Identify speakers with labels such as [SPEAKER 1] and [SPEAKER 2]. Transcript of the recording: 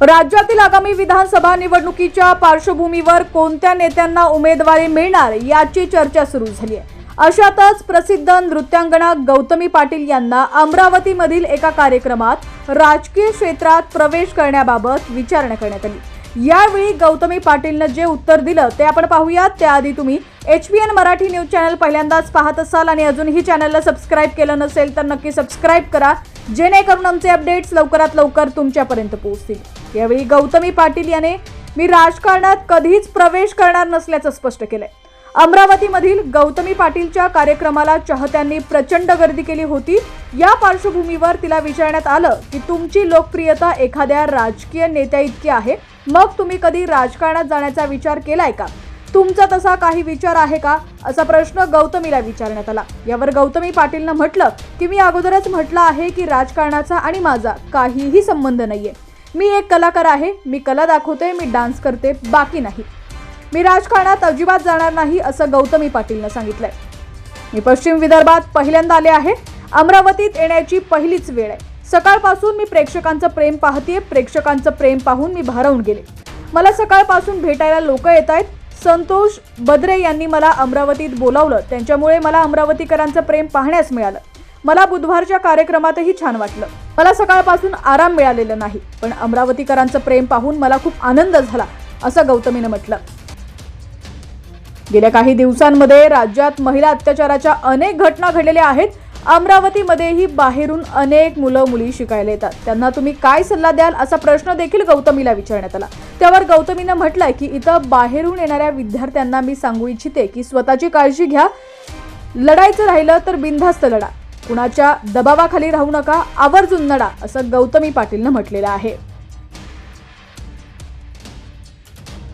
[SPEAKER 1] राज्यातील आगामी विधानसभा निवडणुकीच्या पार्श्वभूमीवर कोणत्या नेत्यांना उमेदवारी मिळणार याची चर्चा सुरू झाली आहे अशातच प्रसिद्ध नृत्यांगणा गौतमी पाटील यांना अमरावतीमधील एका कार्यक्रमात राजकीय क्षेत्रात प्रवेश करण्याबाबत विचारणा करण्यात आली. यावेळी गौतमी पाटीलनं जे उत्तर दिलं ते आपण पाहूयात. त्याआधी तुम्ही H P N Marathi news channel पहिल्यांदाच पाहत असाल आणि अजूनही चॅनलला सबस्क्राईब केलं नसेल तर नक्की सबस्क्राईब करा. जेणेकरून आमचे अपडेट्स लवकरात लवकर तुमच्यापर्यंत पोहोचतील. यावेळी गौतमी पाटील याने मी राजकारणात कधीच प्रवेश करणार नसल्याचं स्पष्ट केलंय. अमरावतीमधील गौतमी पाटीलच्या कार्यक्रमाला चाहत्यांनी प्रचंड गर्दी केली होती. या पार्श्वभूमीवर तिला विचारण्यात आलं की तुमची लोकप्रियता एखाद्या राजकीय नेत्या इतकी आहे? मग तुम्ही कधी राजकारणात जाण्याचा विचार केलाय का? तुमचा तसा काही विचार आहे का? असा प्रश्न गौतमीला विचारण्यात आला. यावर गौतमी पाटीलनं म्हटलं की मी अगोदरच म्हटलं आहे की राजकारणाचा आणि माझा काहीही संबंध नाहीये. मी एक कलाकार आहे मी कला दाखवते मी डान्स करते बाकी नाही. मी राजकारणात अजिबात जाणार नाही असं गौतमी पाटीलनं सांगितलंय. मी पश्चिम विदर्भात पहिल्यांदा आले आहे अमरावतीत येण्याची पहिलीच वेळ आहे. सकाळपासून मी प्रेक्षकांचं प्रेम पाहतेय प्रेक्षकांचं प्रेम पाहून मी भारावून गेले. मला सकाळपासून भेटायला लोक येत आहेत. संतोष बद्रे यांनी मला अमरावतीत बोलावलं त्यांच्यामुळे मला अमरावतीकरांचं प्रेम पाहण्यास मिळालं. मला बुधवारच्या कार्यक्रमातही छान वाटलं. मला सकाळपासून आराम मिळालेला नाही पण अमरावतीकरांचं प्रेम पाहून मला खूप आनंद झाला असं गौतमीनं म्हटलं. गेल्या काही दिवसांमध्ये राज्यात महिला अत्याचाराच्या अनेक घटना घडलेल्या आहेत. अमरावतीमध्येही बाहेरून अनेक मुलं मुली शिकायला येतात. त्यांना तुम्ही काय सल्ला द्याल असा प्रश्न देखील गौतमीला विचारण्यात आला. त्यावर गौतमीनं म्हटलंय की इथं बाहेरून येणाऱ्या विद्यार्थ्यांना मी सांगू इच्छिते की स्वतःची काळजी घ्या. लढायचं राहिलं तर बिनधास्त लढा. कुणाच्या दबावाखाली राहू नका आवर्जून नडा असं गौतमी पाटीलनं म्हटलेलं आहे.